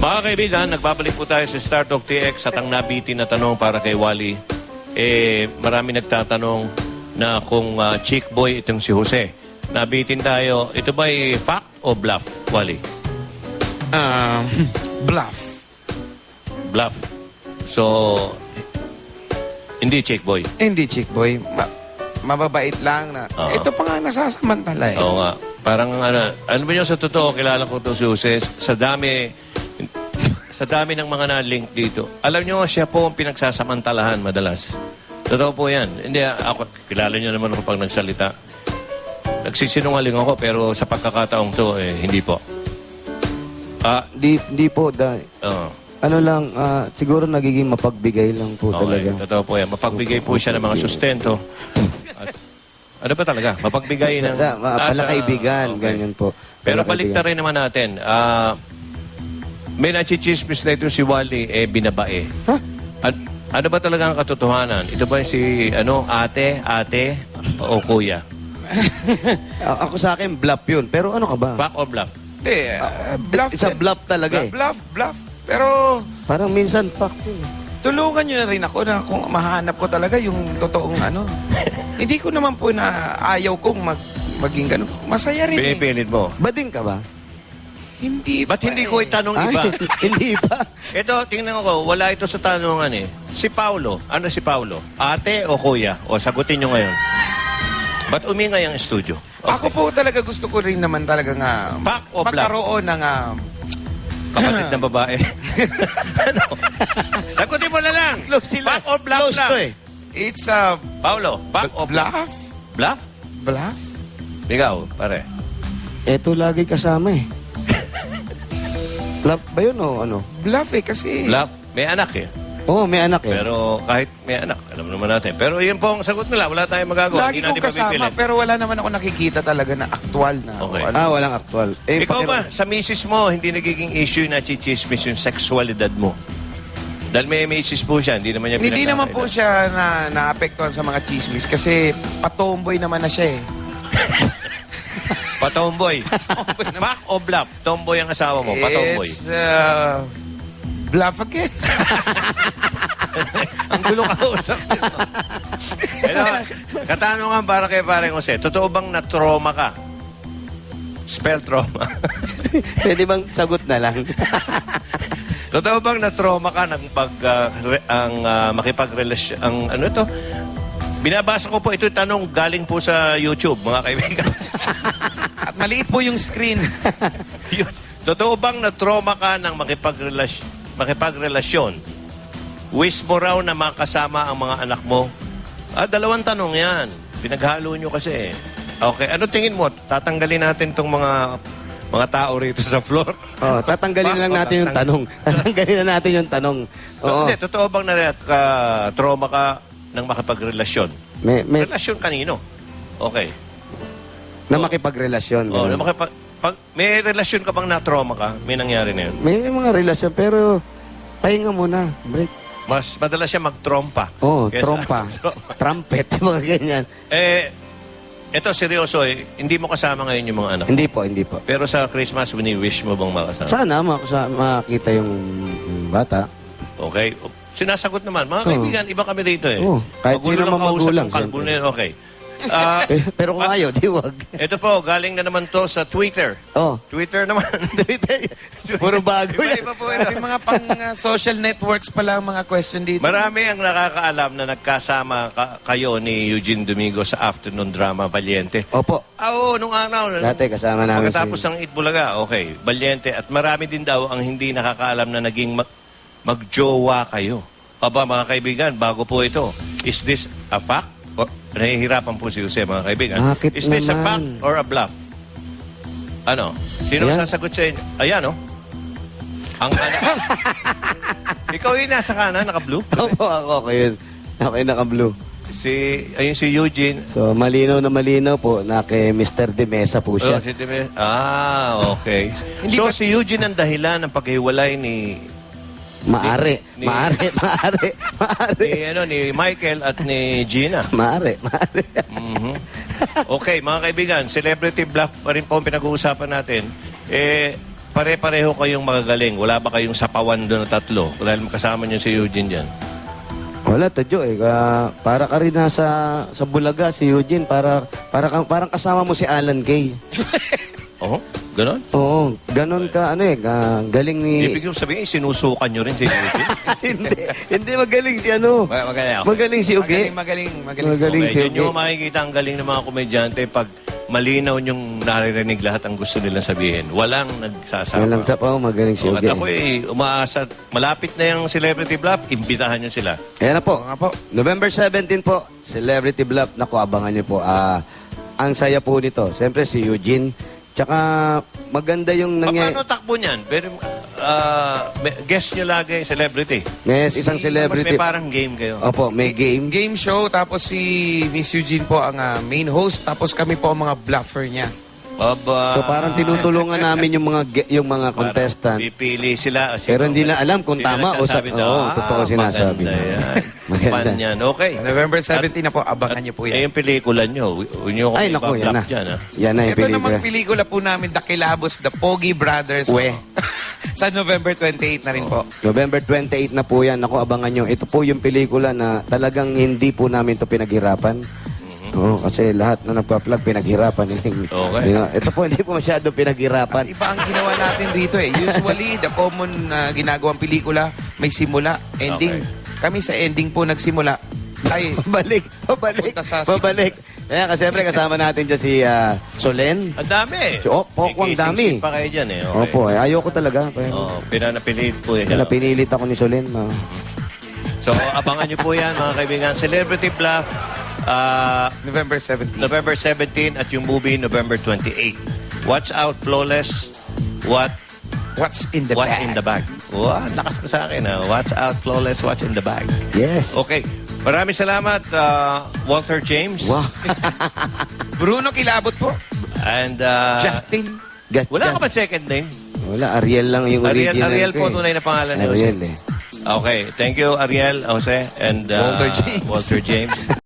Mga kaibigan, nagbabalik po tayo sa Star Talk TX at ang nabitin na tanong para kay Wally. Eh, marami nagtatanong na kung ah, chick boy itong si Jose. Nabitin tayo, ito ba ay fact o bluff, Wally? Um, bluff. Bluff. So, hindi chick boy. Hindi, chick boy. Ma- mababait lang na. Oo. Ito pa nga nasasamantala eh. Oo nga. Parang ano, ano ba yun sa totoo, kilala ko itong si Jose, sa dami, sa dami ng mga na-link dito. Alam nyo, siya po ang pinagsasamantalahan madalas. Totoo po yan. Hindi, ako, kilala nyo naman ako pag nagsalita. Nagsisinungaling ako, pero sa pagkakataong to, eh, hindi po. Ah, Di, di po, da, oo. ano lang, ah, siguro nagiging mapagbigay lang po Okay, talaga. totoo po yan. Mapagbigay po siya ng mga sustento. At, ano ba talaga? Mapagbigay ng... Sa, Ah, sa- palakaibigan, okay. ganyan po. Pero balik Palakaibigan. rin naman natin. Ah, may nachichismis na ito si Wally, eh, binabae. Ha? An- ano ba talaga ang katotohanan? Ito ba si, ano, ate, ate, o kuya? A- ako sa akin, bluff yun. Pero ano ka ba? Fact or bluff? Hindi, ah, bluff. It's a yan. bluff talaga eh. Bluff, bluff. Pero Parang minsan, fact yun. tulungan nyo na rin ako na kung mahanap ko talaga yung totoong ano. Hindi ko naman po na ayaw kong mag, maging ganun. Masaya rin. eh. Pinipilit mo. Bading ka ba? Hindi Ba't hindi eh. ko itanong Ay, iba? hindi pa. Ito, tingnan ko, wala ito sa tanungan eh. Si Paulo, ano si Paulo? Ate o kuya? O sagutin nyo ngayon. Ba't umingay ang studio? Ako po talaga gusto ko rin naman talaga nga Back o magkaroon ng ah, Kapatid ng babae. ano? Sagutin mo na lang. Close sila. Back or bluff Close lang? to eh. it's a Paulo, back o bluff? bluff. Bluff? Bluff? Ikaw, pare. Eto lagi kasama eh. Bluff ba yun o ano? Bluff eh kasi Bluff, may anak eh. Oo, may anak eh. Pero kahit may anak, alam naman natin. Pero yun po ang sagot nila. Wala tayong magagawa. lagi Hindi kong natin kasama mapipilit. pero wala naman ako nakikita talaga na actual na. Okay. ano. ah, walang actual. Eh, Ikaw pakiro- ba, sa misis mo, hindi nagiging issue na chichismis yung sexualidad mo? Dahil may misis po siya, hindi naman niya Hindi naman po pinagkakailan. siya na naapektuhan sa mga chismis kasi patomboy naman na siya eh. Patomboy. Back o bluff? Tomboy ang asawa mo, patomboy. It's uh, bluff again. Ang gulo ka usap. Pero, katanungan para kay Pare Jose, totoo bang na-trauma ka? Spell trauma. Pwede bang sagot na lang? totoo bang na-trauma ka ng pag, ah, re- ang ah, makipagrelasyon, ang ano ito? Binabasa ko po ito tanong galing po sa YouTube, mga kaibigan. Maliit po yung screen. Yun. Totoo bang na-trauma ka ng makipagrelasyon? makipagrelasyon? Wish mo raw na makasama ang mga anak mo? Ah, dalawang tanong yan. Pinaghalo nyo kasi. Okay, ano tingin mo? Tatanggalin natin tong mga mga tao rito sa floor? Oh, tatanggalin na lang natin yung tanong. Tatanggalin na natin yung tanong. Oo. Hindi, totoo bang na ka, trauma ka ng makipagrelasyon? May, may, Relasyon kanino? Okay. Na makipagrelasyon. Oh, ganun. na makipag, pag, may relasyon ka bang na-trauma ka? May nangyari na yun? May, mga relasyon, pero pahinga muna. Break. Mas madalas siya mag-trompa. Oo, oh, Kesa- trompa. Trumpet, mga ganyan. Eh, eto seryoso eh, hindi mo kasama ngayon yung mga anak. Hindi po, hindi po. Pero sa Christmas, wini-wish mo bang makasama? Sana makasa, makita yung bata. Okay? Sinasagot naman. Mga Oo. kaibigan, iba kami dito eh. Oo, kahit sino lang man kausap magulang, siyempre. yun. Okay. Ah, Pero kung ayaw, di wag. ito po, galing na naman to sa Twitter. Oh, Twitter naman. Twitter. Puro bago yan. Iba-iba po ito. May mga pang uh, social networks pala ang mga question dito. Marami ang nakakaalam na nagkasama ka- kayo ni Eugene Domingo sa afternoon drama Valiente. Opo. Ah, oo, nung araw. Dati kasama namin Pagkatapos si... ng Itbulaga, okay, Valiente. At marami din daw ang hindi nakakaalam na naging mag magjowa kayo. Aba, mga kaibigan, bago po ito, is this a fact? O, nahihirapan po si Jose, mga kaibigan. Bakit is this a naman? fact or a bluff? Ano? Sino Ayan. sasagot sa inyo? Ayan, oh. Ang anak. Ikaw yung nasa kanan, naka-blue. Opo, ako, ako yun. Ako yung naka-blue. Si, ayun si Eugene. So, malinaw na malinaw po na kay Mr. De Mesa po Oh, siya. si Dime- ah, okay. So, si Eugene ang dahilan ng paghiwalay ni Maari, Ni- maari, maari, maari. ni ano ni Michael at ni Gina. Maari, maari. Mhm. Okay, mga kaibigan, celebrity bluff pa rin po ang pinag-uusapan natin. Eh, pare-pareho kayong magagaling. Wala ba kayong sapawan doon na tatlo? Dahil kasama niyo si Eugene dyan. Wala, Tadyo eh. Ah, para ka rin nasa sa Bulaga, si Eugene. Para, para, ka- parang kasama mo si Alan Kay. Oh, ganon? Oo, ganun ka, ano eh, galing ni... Ibig yung sabihin, sinusukan niyo rin si Eugene. hindi, hindi magaling si ano. Ma- Magaling ako. Magaling si Uge. Magaling, magaling, magaling. Magaling. Okay, si dyan nyo Uge. makikita ang galing ng mga komedyante pag malinaw yung naririnig lahat ang gusto nilang sabihin. Walang nagsasama. Walang sa pa, magaling si Oh, at Uge. ako eh, umaasa, malapit na yung Celebrity Bluff, imbitahan nyo sila. Ayan na po. Nga po. November 17 po, Celebrity Bluff. Naku, abangan niyo po. Ah, ang saya po nito. Siyempre si Eugene. Tsaka maganda yung nangyay. Paano takbo niyan? Pero, ah, may- guest nyo lagi, celebrity. Yes, isang Tapos celebrity. may parang game kayo. Opo, may game. Game show, tapos si Miss Eugene po ang ah, main host, tapos kami po ang mga bluffer niya. Baba. So parang tinutulungan namin yung mga yung mga contestant. Pipili sila. Pero hindi lang alam kung tama o sa? Oo, Ah, totoo sinasabi. Maganda yan. Maganda. Yan. Okay. November 17 na po, abangan niyo po Eh, yan. yung pelikula nyo, huwag nyo Ay, naku, yan na. dyan, ha? Yan na yung Ito namang pelikula. pelikula po namin, The Kilabos, The Pogi Brothers. We. Sa November 28 na rin po. November 28 na po yan. Ako, abangan nyo. Ito po yung pelikula na talagang hindi po namin to pinaghirapan. Oo, kasi lahat na nagpa-plug, pinaghirapan nila. Okay. You know, ito po, hindi po masyado pinaghirapan. Iba ang ginawa natin dito eh. Usually, the common na ginagawang pelikula, may simula, ending. Kami sa ending po nagsimula. Ay, Pabalik, pabalik, Punta sa- pabalik. Kaya kasi siyempre kasama natin dyan si ah, Solen. Ang dami. Oh, Poko, ang dami. kissing scene pa kayo dyan, eh. Okay. Opo, eh, ayoko talaga. Kaya, Oh, pinanapilit po yan. kaya pinilit ako ni Solen. ma. So, abangan nyo po yan, mga kaibigan. Celebrity Bluff, ah, November 17. November 17 at yung movie November 28. Watch out, Flawless. What What's in the What's bag? in the bag? Wow, lakas mo sa akin. Ha? Watch out, Flawless. What's in the bag? Yes. Okay. Maraming salamat, ah, Walter James. Wow. Bruno Kilabot po. And, ah, Justin. Gas- wala gas- ka ba second name? Wala, Ariel lang yung Ariel, original. Ariel po, eh. tunay na pangalan ni Ariel eh. Okay. Thank you, Ariel, Jose, and ah, Walter James. Walter James.